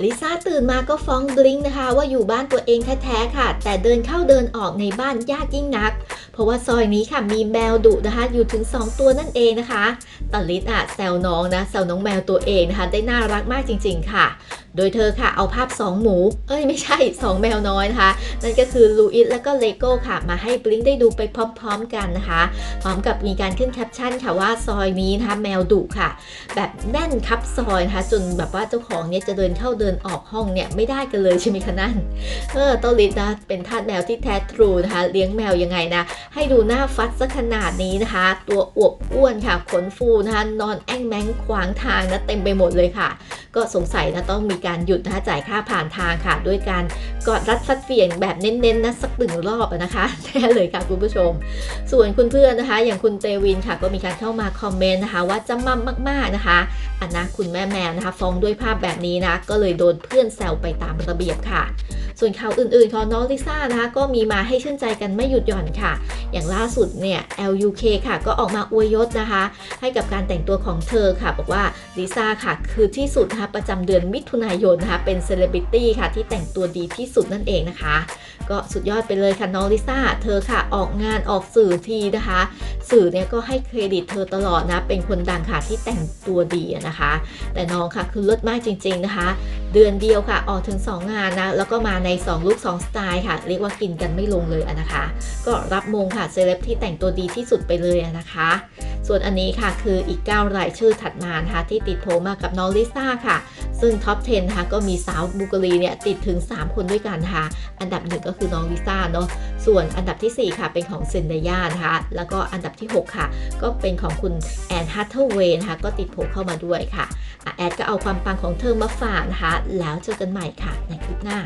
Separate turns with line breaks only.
ลิซ่าตื่นมาก็ฟ้องบลิงนะคะ ว่าอยู่บ้านตัวเองแท้ๆค่ะ แต่เดินเข้าเดินออกในบ้านยากยิ่งนัก เพราะว่าซอยนี้ค่ะมีแมวดุนะคะ อยู่ถึง 2 ตัวนั่นเองนะคะตอนลิซอะแซวน้องนะแซวน้องแมวตัวเองนะคะ ได้น่ารักมากจริง ๆ ค่ะ โดยเธอค่ะเอาภาพ 2 หมู เอ้ยไม่ใช่ 2 แมวน้อยนะคะ นั่นก็คือลูอิสและก็เลโก้ค่ะ มาให้บลิงก์ได้ดูไปพร้อมๆกันนะคะ พร้อมกับมีการขึ้นแคปชั่นค่ะว่าซอยนี้นะคะแมวดุค่ะ แบบแน่นคับซอยนะคะจนแบบว่าเจ้าของเนี่ยจะเดินเข้าเดินออกห้องเนี่ยไม่ได้กันเลยใช่ไหมคะนั่นเออต้ลิศนะเป็นทาสแมวที่แท้ทรูนะคะ เลี้ยงแมวยังไงนะให้ดูหน้าฟัดซะขนาดนี้นะคะ ตัวอวบอ้วนค่ะขนฟูนะคะนอนแอ่งแมงขวางทางนะเต็มไปหมดเลยค่ะ ก็สงสัยนะต้องมีการหยุดนะคะจ่ายค่าผ่านทางค่ะ ด้วยการกอดรัดฟัดเฟียงแบบเน้นๆนะสักหนึ่งรอบนะคะแน่เลยค่ะคุณผู้ชม ส่วนคุณเพื่อนนะคะ อย่างคุณเตวินค่ะ ก็มีการเข้ามาคอมเมนต์นะคะ ว่าจำมั่มมาก ๆนะคะอันนะคุณแม่แมวนะคะ ฟ้องด้วยภาพแบบนี้นะก็เลยโดนเพื่อนแซวไปตามระเบียบค่ะ ส่วนข่าวอื่นๆของน้องลิซ่านะคะก็มีมาให้ชื่นใจกันไม่หยุดหย่อนค่ะ อย่างล่าสุดเนี่ย LUK ค่ะก็ออกมาอวยยศนะคะ ให้กับการแต่งตัวของเธอค่ะ บอกว่าลิซ่าค่ะคือที่สุดนะคะประจำเดือนมิถุนายนนะคะเป็นเซเลบริตี้ค่ะที่แต่งตัวดีที่สุดนั่นเองนะคะ ก็สุดยอดไปเลยค่ะน้องลิซ่าเธอค่ะออกงานออกสื่อทีนะคะ สื่อเนี่ยก็ให้เครดิตเธอตลอดนะเป็นคนดังค่ะที่แต่งตัวดีนะคะ แต่น้องค่ะคือเลิศมากจริง ๆนะคะ เดือนเดียวค่ะออกถึง 2 งานนะแล้วก็มาใน2ลุค2สไตล์ค่ะ เรียกว่ากินกันไม่ลงเลยนะคะ ก็รับมงค่ะเซเลบที่แต่งตัวดีที่สุดไปเลยนะคะ ส่วนอันนี้ค่ะคืออีก 9 รายชื่อถัดมานะคะที่ติดโผล่มากับน้องลิซ่าค่ะ ซึ่งท็อป 10นะคะก็มีสาวบูกรีเนี่ยติดถึง 3 คนด้วยกันค่ะ อันดับหนึ่งก็คือน้องลิซ่าเนาะส่วนอันดับทีสี่4 ค่ะเป็นของเซนเดย่านะคะแล้วก็อันดับที่ 6 ค่ะ ก็เป็นของคุณแอนฮัตเทอร์เวนะคะก็ติดโผล่เข้ามาด้วยค่ะแอดก็เอาความปังของเธอมาฝากนะคะ แล้วเจอกันใหม่ค่ะ ในคลิปหน้า